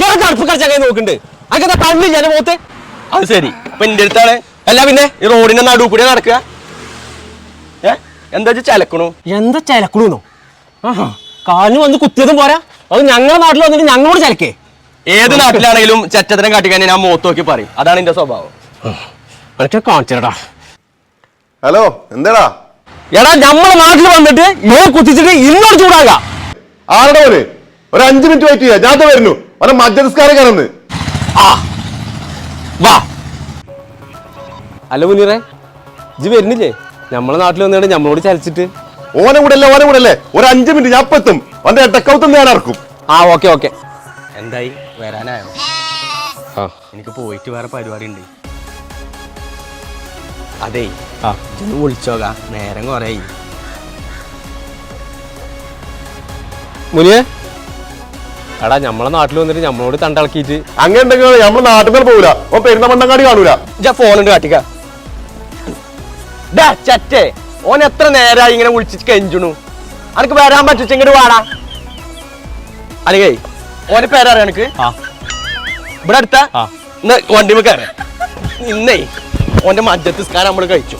ഇങ്ങനെ നോക്കുന്നുണ്ട്. അങ്ങനെ കണ്ണ് ഞാൻ പോത്ത് അത് ശരി. ഇപ്പൊ എന്റെ അടുത്താണ്. അല്ല പിന്നെ? ഈ റോഡിന്റെ നടുവ് കൂടെ നടക്കുക. ഏ? എന്താ വെച്ചാ ചലക്കണു? എന്താ ചിലക്കണൂന്നോ? ആഹാ കാലിന് വന്ന് കുത്തിയതും പോരാ. അത് ഞങ്ങളുടെ നാട്ടിൽ വന്നിട്ട് ഞങ്ങളോട് ചിലക്കേ. ഏത് നാട്ടിലാണെങ്കിലും ചെറ്റത്തരം കാട്ടിക്കാൻ ഞാൻ മുഖത്ത് നോക്കി പറയും. അതാണ് എന്റെ സ്വഭാവം. എനിക്ക് കാണിച്ചേടാ. ഹലോ എന്താടാ? എടാ നമ്മളെ നാട്ടിൽ വന്നിട്ട് ഏ കുത്തിച്ചിട്ട് ഇന്നോട് ചൂടാകാ. ആരുടെ പോലെ ഒരു അഞ്ചു മിനിറ്റ് വെയിറ്റ് ചെയ്യാം. ഞാൻ വരുന്നു. അവനെ മധ്യനിസ്കാരക്കാരെന്ന് വാ. അല്ല മുനീറേ. ജി വരുന്നില്ലേ? നമ്മളെ നാട്ടിൽ വന്നിട്ട് നമ്മളോട് ചലിച്ചിട്ട്. ഓനെ കൂടെ അല്ലേ ഓനെ കൂടെ അല്ലേ ഒരു അഞ്ചു മിനിറ്റ് ഞാൻ അപ്പൊ എത്തും. അവന്റെ ഇടക്കൗത്തും ഞാൻ ഇറക്കും. ആ ഓക്കെ ഓക്കെ. എന്തായി? വരാനായോ? ആ. എനിക്ക് പോയിട്ട് വേറെ പരിപാടി ഉണ്ട്. അതേ. ആ. ഇതൊന്ന് വിളിച്ചോക നേരം കുറേ മുനിയെ എടാ നമ്മളെ നാട്ടിൽ വന്നിട്ട് നമ്മളോട് തണ്ടളക്കിയിട്ട് അങ്ങനെ ഉണ്ടെങ്കിൽ നമ്മൾ നാട്ടിൽ നിന്ന് പോകൂല ഓ പെരുന്നമണ്ണങ്ങാടി കാണൂല. ജാ ഫോണുണ്ട് കാട്ടിക്ക. ഡാ ചറ്റേ. ഓൻ എത്ര നേരായി ഇങ്ങനെ വിളിച്ച് കെഞ്ചുണു. അനക്ക് വരാൻ പറ്റിച്ച് ഇങ്ങോട്ട് വാടാ. അനക്കേ ഓന്റെ പേരറിയാം എനിക്ക് ഇവിടെ അടുത്ത? വണ്ടി കയറി ഇന്നേ ഓന്റെ മജ്ജത്ത് സ്കാരം നമ്മൾ കഴിച്ചു.